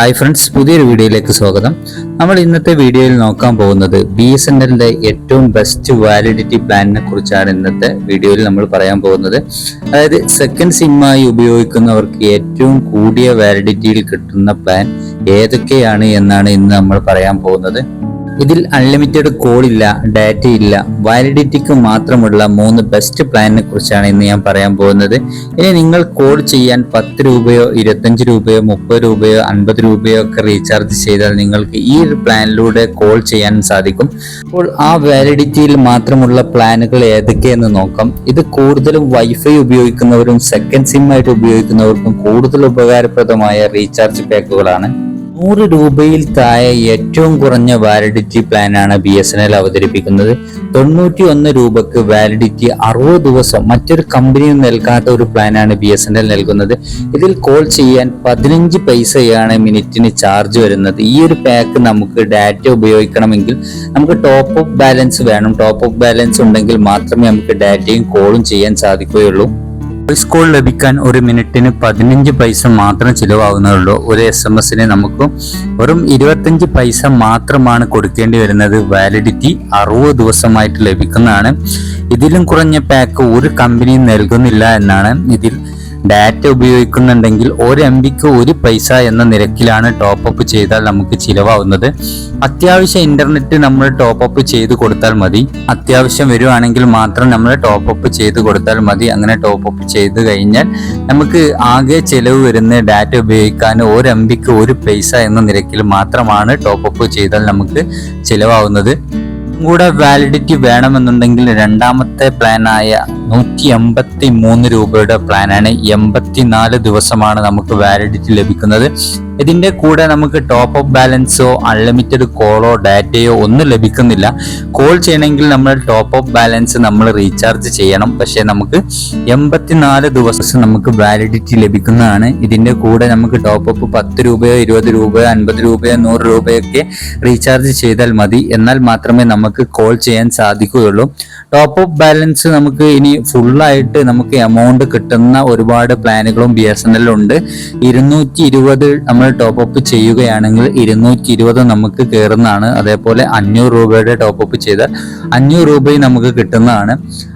Hi friends പുതിയൊരു വീഡിയോയിലേക്ക് സ്വാഗതം. നമ്മൾ ഇന്നത്തെ വീഡിയോയിൽ നോക്കാൻ പോകുന്നത് ബി എസ് എൻ എല്ലിന്റെ ഏറ്റവും ബെസ്റ്റ് വാലിഡിറ്റി പ്ലാനിനെ കുറിച്ചാണ് ഇന്നത്തെ വീഡിയോയിൽ നമ്മൾ പറയാൻ പോകുന്നത്. അതായത് സെക്കൻഡ് സിമ്മായി ഉപയോഗിക്കുന്നവർക്ക് ഏറ്റവും കൂടിയ വാലിഡിറ്റിയിൽ കിട്ടുന്ന പ്ലാൻ ഏതൊക്കെയാണ് എന്നാണ് ഇന്ന് നമ്മൾ പറയാൻ പോകുന്നത്. ഇതിൽ അൺലിമിറ്റഡ് കോൾ ഇല്ല ഡാറ്റ ഇല്ല വാലിഡിറ്റിക്ക് മാത്രമുള്ള മൂന്ന് ബെസ്റ്റ് പ്ലാനിനെ കുറിച്ചാണ് ഇന്ന് ഞാൻ പറയാൻ പോകുന്നത്. ഇനി നിങ്ങൾ കോൾ ചെയ്യാൻ പത്ത് രൂപയോ ഇരുപത്തഞ്ച് രൂപയോ മുപ്പത് രൂപയോ അൻപത് രൂപയോ ഒക്കെ റീചാർജ് ചെയ്താൽ നിങ്ങൾക്ക് ഈ ഒരു പ്ലാനിലൂടെ കോൾ ചെയ്യാൻ സാധിക്കും. അപ്പോൾ ആ വാലിഡിറ്റിയിൽ മാത്രമുള്ള പ്ലാനുകൾ ഏതൊക്കെയെന്ന് നോക്കാം. ഇത് കൂടുതലും വൈഫൈ ഉപയോഗിക്കുന്നവരും സെക്കൻഡ് സിം ആയിട്ട് ഉപയോഗിക്കുന്നവർക്കും കൂടുതൽ ഉപകാരപ്രദമായ റീചാർജ് പാക്കുകളാണ് നൂറ് രൂപയിൽ താഴെ ഏറ്റവും കുറഞ്ഞ വാലിഡിറ്റി പ്ലാനാണ് ബി എസ് എൻ എൽ അവതരിപ്പിക്കുന്നത്. തൊണ്ണൂറ്റി ഒന്ന് രൂപക്ക് വാലിഡിറ്റി അറുപത് ദിവസം മറ്റൊരു കമ്പനിയും നൽകാത്ത ഒരു പ്ലാനാണ് ബി എസ് എൻ എൽ നൽകുന്നത്. ഇതിൽ കോൾ ചെയ്യാൻ പതിനഞ്ച് പൈസയാണ് മിനിറ്റിന് ചാർജ് വരുന്നത്. ഈ ഒരു പാക്ക് നമുക്ക് ഡാറ്റ ഉപയോഗിക്കണമെങ്കിൽ നമുക്ക് ടോപ്പ് അപ്പ് ബാലൻസ് വേണം. ടോപ്പ് അപ്പ് ബാലൻസ് ഉണ്ടെങ്കിൽ മാത്രമേ നമുക്ക് ഡാറ്റയും കോളും ചെയ്യാൻ സാധിക്കുകയുള്ളൂ. വോയിസ് കോൾ ലഭിക്കാൻ ഒരു മിനിറ്റിന് പതിനഞ്ച് പൈസ മാത്രം ചിലവാകുന്നുള്ളൂ ഒരു എസ് എം എസിന് നമുക്ക് വെറും ഇരുപത്തഞ്ച് പൈസ മാത്രമാണ് കൊടുക്കേണ്ടി വരുന്നത്. വാലിഡിറ്റി അറുപത് ദിവസമായിട്ട് ലഭിക്കുന്നതാണ്. ഇതിലും കുറഞ്ഞ പാക്ക് ഒരു കമ്പനിയും നൽകുന്നില്ല എന്നാണ് ഇതിൽ ഡാറ്റ ഉപയോഗിക്കുന്നുണ്ടെങ്കിൽ ഒരു എം ബിക്ക് ഒരു പൈസ എന്ന നിരക്കിലാണ് ടോപ്പ് അപ്പ് ചെയ്താൽ നമുക്ക് ചിലവാകുന്നത്. അത്യാവശ്യം ഇന്റർനെറ്റ് നമ്മൾ ടോപ്പ് അപ്പ് ചെയ്ത് കൊടുത്താൽ മതി. അത്യാവശ്യം വരുവാണെങ്കിൽ മാത്രം നമ്മൾ ടോപ്പ് അപ്പ് ചെയ്ത് കൊടുത്താൽ മതി. അങ്ങനെ ടോപ്പ് അപ്പ് ചെയ്ത് കഴിഞ്ഞാൽ നമുക്ക് ആകെ ചിലവ് വരുന്ന ഡാറ്റ ഉപയോഗിക്കാൻ ഒരു എം ബിക്ക് ഒരു പൈസ എന്ന നിരക്കിൽ മാത്രമാണ് ടോപ്പ് അപ്പ് ചെയ്താൽ നമുക്ക് ചിലവാകുന്നത്. കൂടെ വാലിഡിറ്റി വേണമെന്നുണ്ടെങ്കിൽ രണ്ടാമത്തെ പ്ലാനായ നൂറ്റി എൺപത്തി മൂന്ന് രൂപയുടെ പ്ലാനാണ് എൺപത്തിനാല് ദിവസമാണ് നമുക്ക് വാലിഡിറ്റി ലഭിക്കുന്നത്. ഇതിന്റെ കൂടെ നമുക്ക് ടോപ്പ് അപ്പ് ബാലൻസോ അൺലിമിറ്റഡ് കോളോ ഡാറ്റയോ ഒന്നും ലഭിക്കുന്നില്ല. കോൾ ചെയ്യണമെങ്കിൽ നമ്മൾ ടോപ്പ് അപ്പ് ബാലൻസ് നമ്മൾ റീചാർജ് ചെയ്യണം. പക്ഷേ നമുക്ക് എൺപത്തിനാല് ദിവസം നമുക്ക് വാലിഡിറ്റി ലഭിക്കുന്നതാണ്. ഇതിന്റെ കൂടെ നമുക്ക് ടോപ്പ് അപ്പ് പത്ത് രൂപയോ ഇരുപത് രൂപയോ അൻപത് രൂപയോ നൂറ് രൂപയൊക്കെ റീചാർജ് ചെയ്താൽ മതി. എന്നാൽ മാത്രമേ നമുക്ക് കോൾ ചെയ്യാൻ സാധിക്കുകയുള്ളൂ. ടോപ്പ് അപ്പ് ബാലൻസ് നമുക്ക് ഇനി ഫുള്ളായിട്ട് നമുക്ക് എമൗണ്ട് കിട്ടുന്ന ഒരുപാട് പ്ലാനുകളും ബി എസ് എൻ ഉണ്ട്. ഇരുന്നൂറ്റി ഇരുപത് നമ്മൾ ടോപ്പ് അപ്പ് ചെയ്യുകയാണെങ്കിൽ ഇരുന്നൂറ്റി ഇരുപത് നമുക്ക് കയറുന്നതാണ് അതേപോലെ അഞ്ഞൂറ് രൂപയുടെ ടോപ്പ് അപ്പ് ചെയ്താൽ അഞ്ഞൂറ് രൂപയും നമുക്ക് കിട്ടുന്നതാണ്.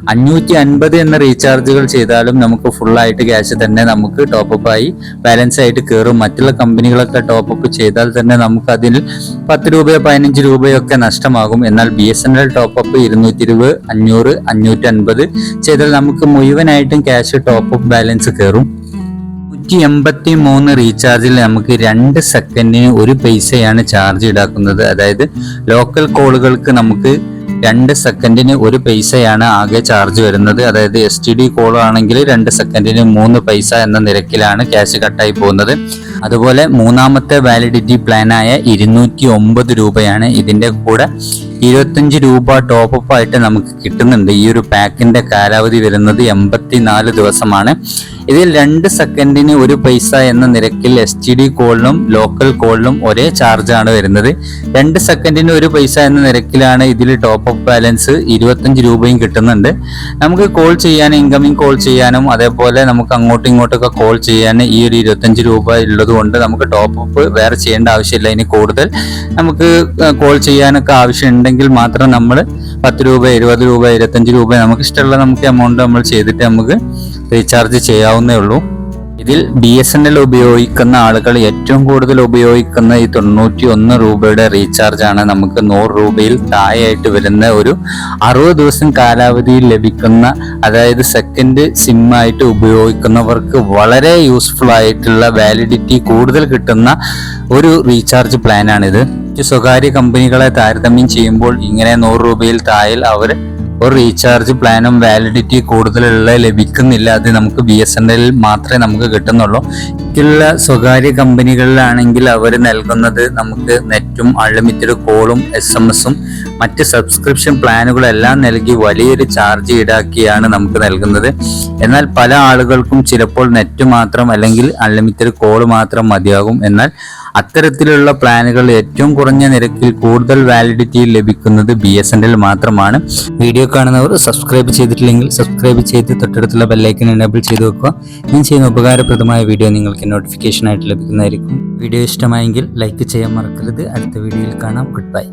അഞ്ഞൂറ്റി അൻപത് എന്ന റീചാർജുകൾ ചെയ്താലും നമുക്ക് ഫുള്ളായിട്ട് ക്യാഷ് തന്നെ നമുക്ക് ടോപ്പ് ആയി ബാലൻസ് ആയിട്ട് കയറും മറ്റുള്ള കമ്പനികളൊക്കെ ടോപ്പ് അപ്പ് ചെയ്താൽ തന്നെ നമുക്ക് അതിൽ പത്ത് രൂപയോ പതിനഞ്ച് രൂപയോ ഒക്കെ നഷ്ടമാകും. എന്നാൽ B S N L top up ഇരുന്നൂറ്റി ഇരുപത് അഞ്ഞൂറ് അഞ്ഞൂറ്റി അൻപത് ചെയ്താൽ നമുക്ക് മുഴുവനായിട്ടും ക്യാഷ് ടോപ്പ് അപ്പ് ബാലൻസ് കയറും നൂറ്റി എൺപത്തി മൂന്ന് റീചാർജിൽ നമുക്ക് രണ്ട് സെക്കൻഡിന് ഒരു പൈസയാണ് ചാർജ് ഈടാക്കുന്നത്. അതായത് ലോക്കൽ കോളുകൾക്ക് നമുക്ക് രണ്ട് സെക്കൻഡിന് ഒരു പൈസയാണ് ആകെ ചാർജ് വരുന്നത്. അതായത് എസ് ടി ഡി കോൾ ആണെങ്കിൽ രണ്ട് സെക്കൻഡിന് മൂന്ന് പൈസ എന്ന നിരക്കിലാണ് ക്യാഷ് കട്ടായി പോകുന്നത്. അതുപോലെ മൂന്നാമത്തെ വാലിഡിറ്റി പ്ലാനായ ഇരുന്നൂറ്റി ഒമ്പത് രൂപയാണ് ഇതിന്റെ കൂടെ ഇരുപത്തഞ്ച് രൂപ ടോപ്പ് ആയിട്ട് നമുക്ക് കിട്ടുന്നുണ്ട്. ഈ ഒരു പാക്കിന്റെ കാലാവധി വരുന്നത് എൺപത്തി നാല് ദിവസമാണ്. ഇതിൽ രണ്ട് സെക്കൻഡിന് ഒരു പൈസ എന്ന നിരക്കിൽ എസ് ടി ഡി കോളിനും ലോക്കൽ കോളിനും ഒരേ ചാർജാണ് വരുന്നത്. രണ്ട് സെക്കൻഡിന് ഒരു പൈസ എന്ന നിരക്കിലാണ് ഇതിൽ ടോപ്പ് അപ്പ് ബാലൻസ് ഇരുപത്തഞ്ച് രൂപയും കിട്ടുന്നുണ്ട്. നമുക്ക് കോൾ ചെയ്യാനും ഇൻകമിംഗ് കോൾ ചെയ്യാനും അതേപോലെ നമുക്ക് അങ്ങോട്ടും ഇങ്ങോട്ടൊക്കെ കോൾ ചെയ്യാൻ ഈ ഒരു ഇരുപത്തഞ്ച് രൂപ ഉള്ളത് കൊണ്ട് നമുക്ക് ടോപ്പ് അപ്പ് വേറെ ചെയ്യേണ്ട ആവശ്യമില്ല. ഇനി കൂടുതൽ നമുക്ക് കോൾ ചെയ്യാനൊക്കെ ആവശ്യമുണ്ടെങ്കിൽ മാത്രം നമ്മൾ പത്ത് രൂപ ഇരുപത് രൂപ ഇരുപത്തഞ്ച് രൂപ നമുക്ക് ഇഷ്ടമുള്ള നമുക്ക് എമൗണ്ട് നമ്മൾ ചെയ്തിട്ട് നമുക്ക് റീചാർജ് ചെയ്യാവുന്നേ ഉള്ളൂ. ഇതിൽ ബി എസ് എൻ എൽ ഉപയോഗിക്കുന്ന ആളുകൾ ഏറ്റവും കൂടുതൽ ഉപയോഗിക്കുന്ന ഈ തൊണ്ണൂറ്റി ഒന്ന് രൂപയുടെ റീചാർജ് ആണ് നമുക്ക് നൂറ് രൂപയിൽ താഴെയായിട്ട് വരുന്ന ഒരു അറുപത് ദിവസം കാലാവധിയിൽ ലഭിക്കുന്ന അതായത് സെക്കൻഡ് സിമ്മായിട്ട് ഉപയോഗിക്കുന്നവർക്ക് വളരെ യൂസ്ഫുൾ ആയിട്ടുള്ള വാലിഡിറ്റി കൂടുതൽ കിട്ടുന്ന ഒരു റീചാർജ് പ്ലാനാണിത് മറ്റ് സ്വകാര്യ കമ്പനികളെ താരതമ്യം ചെയ്യുമ്പോൾ ഇങ്ങനെ നൂറ് രൂപയിൽ താഴെ അവർ ഒരു റീചാർജ് പ്ലാനും വാലിഡിറ്റി കൂടുതലുള്ള ലഭിക്കുന്നില്ല. അത് നമുക്ക് ബി എസ് എൻ എല്ലിൽ മാത്രമേ നമുക്ക് കിട്ടുന്നുള്ളൂ. മറ്റുള്ള സ്വകാര്യ കമ്പനികളിലാണെങ്കിൽ അവർ നൽകുന്നത് നമുക്ക് നെറ്റും അൺലിമിറ്റഡ് കോളും എസ് എം എസും മറ്റ് സബ്സ്ക്രിപ്ഷൻ പ്ലാനുകളെല്ലാം നൽകി വലിയൊരു ചാർജ് ഈടാക്കിയാണ് നമുക്ക് നൽകുന്നത്. എന്നാൽ പല ആളുകൾക്കും ചിലപ്പോൾ നെറ്റ് മാത്രം അല്ലെങ്കിൽ അൺലിമിറ്റഡ് കോൾ മാത്രം മതിയാകും. എന്നാൽ അത്തരത്തിലുള്ള പ്ലാനുകൾ ഏറ്റവും കുറഞ്ഞ നിരക്കിൽ കൂടുതൽ വാലിഡിറ്റി ലഭിക്കുന്നത് ബി എസ് എൻ എൽ മാത്രമാണ്. വീഡിയോ കാണുന്നവർ സബ്സ്ക്രൈബ് ചെയ്തിട്ടില്ലെങ്കിൽ സബ്സ്ക്രൈബ് ചെയ്ത് തൊട്ടടുത്തുള്ള ബെല്ലൈക്കൻ എനേബിൾ ചെയ്ത് വെക്കുക. ഞാൻ ചെയ്യുന്ന ഉപകാരപ്രദമായ വീഡിയോ നിങ്ങൾക്ക് നോട്ടിഫിക്കേഷനായിട്ട് ലഭിക്കുന്നതായിരിക്കും. വീഡിയോ ഇഷ്ടമായെങ്കിൽ ലൈക്ക് ചെയ്യാൻ മറക്കരുത്. അടുത്ത വീഡിയോയിൽ കാണാം. Good bye